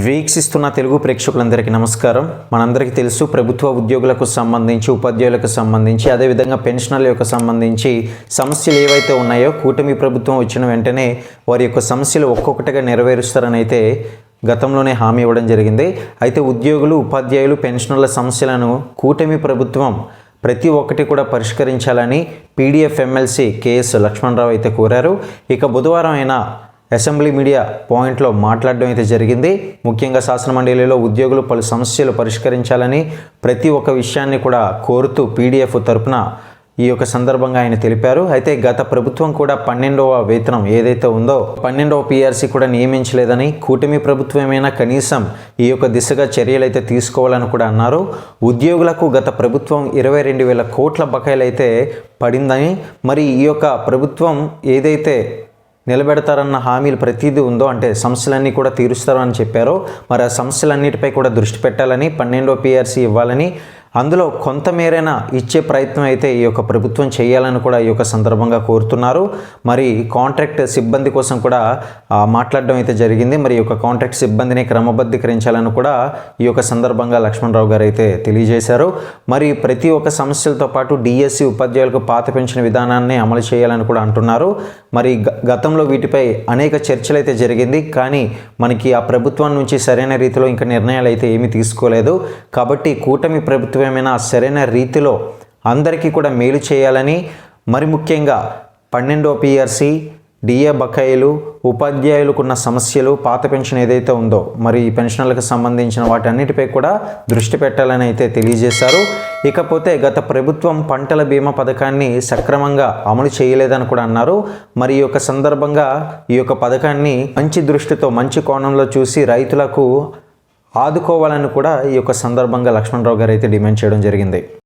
వీక్షిస్తున్న తెలుగు ప్రేక్షకులందరికీ నమస్కారం. మనందరికీ తెలుసు ప్రభుత్వ ఉద్యోగులకు సంబంధించి ఉపాధ్యాయులకు సంబంధించి అదేవిధంగా పెన్షనర్ల యొక్క సంబంధించి సమస్యలు ఏవైతే ఉన్నాయో కూటమి ప్రభుత్వం వచ్చిన వెంటనే వారి యొక్క సమస్యలు ఒక్కొక్కటిగా నెరవేరుస్తారని అయితే గతంలోనే హామీ ఇవ్వడం జరిగింది. అయితే ఉద్యోగులు ఉపాధ్యాయులు పెన్షనర్ల సమస్యలను కూటమి ప్రభుత్వం ప్రతి ఒక్కటి కూడా పరిష్కరించాలని పీడీఎఫ్ ఎమ్మెల్సీ కేఎస్ లక్ష్మణరావు అయితే కోరారు. ఇక బుధవారం అయినా అసెంబ్లీ మీడియా పాయింట్లో మాట్లాడడం అయితే జరిగింది. ముఖ్యంగా శాసనమండలిలో ఉద్యోగులు పలు సమస్యలు పరిష్కరించాలని ప్రతి ఒక్క విషయాన్ని కూడా కోరుతూ పీడీఎఫ్ తరపున ఈ యొక్క సందర్భంగా ఆయన తెలిపారు. అయితే గత ప్రభుత్వం కూడా పన్నెండవ వేతనం ఏదైతే ఉందో పన్నెండవ పీఆర్సీ కూడా నియమించలేదని కూటమి ప్రభుత్వమైనా కనీసం ఈ యొక్క దిశగా చర్యలు అయితే తీసుకోవాలని కూడా అన్నారు. ఉద్యోగులకు గత ప్రభుత్వం ఇరవై రెండు వేల కోట్ల బకాయిలు అయితే పడిందని మరి ఈ యొక్క ప్రభుత్వం ఏదైతే నిలబెడతారన్న హామీలు ప్రతిదీ ఉందో అంటే సమస్యలన్నీ కూడా తీరుస్తారని అని చెప్పారో. మరి ఆ సమస్యలన్నిటిపై కూడా దృష్టి పెట్టాలని పన్నెండో పిఆర్సీ ఇవ్వాలని అందులో కొంతమేరైనా ఇచ్చే ప్రయత్నం అయితే ఈ యొక్క ప్రభుత్వం చేయాలని కూడా ఈ యొక్క సందర్భంగా కోరుతున్నారు. మరి కాంట్రాక్ట్ సిబ్బంది కోసం కూడా మాట్లాడడం అయితే జరిగింది. మరి ఈ యొక్క కాంట్రాక్ట్ సిబ్బందిని క్రమబద్ధీకరించాలని కూడా ఈ యొక్క సందర్భంగా లక్ష్మణరావు గారు అయితే తెలియజేశారు. మరి ప్రతి ఒక్క సమస్యలతో పాటు డిఎస్సి ఉపాధ్యాయులకు పాత పెన్షన్ విధానాన్ని అమలు చేయాలని కూడా అంటున్నారు. మరి గ- గతంలో వీటిపై అనేక చర్చలు అయితే జరిగింది కానీ మనకి ఆ ప్రభుత్వం నుంచి సరైన రీతిలో ఇంకా నిర్ణయాలు అయితే ఏమీ తీసుకోలేదు. కాబట్టి కూటమి ప్రభుత్వమైనా సరైన రీతిలో అందరికీ కూడా మేలు చేయాలని మరి ముఖ్యంగా పన్నెండో పిఆర్సీ డిఏ బకాయిలు ఉపాధ్యాయులకున్న సమస్యలు పాత పెన్షన్ ఏదైతే ఉందో మరి ఈ పెన్షన్లకు సంబంధించిన వాటన్నిటిపై కూడా దృష్టి పెట్టాలని అయితే తెలియజేశారు. ఇకపోతే గత ప్రభుత్వం పంటల బీమా పథకాన్ని సక్రమంగా అమలు చేయలేదని కూడా అన్నారు. మరి ఈ యొక్క సందర్భంగా ఈ యొక్క పథకాన్ని మంచి దృష్టితో మంచి కోణంలో చూసి రైతులకు ఆదుకోవాలని కూడా ఈ యొక్క సందర్భంగా లక్ష్మణరావు గారు అయితే డిమాండ్ చేయడం జరిగింది.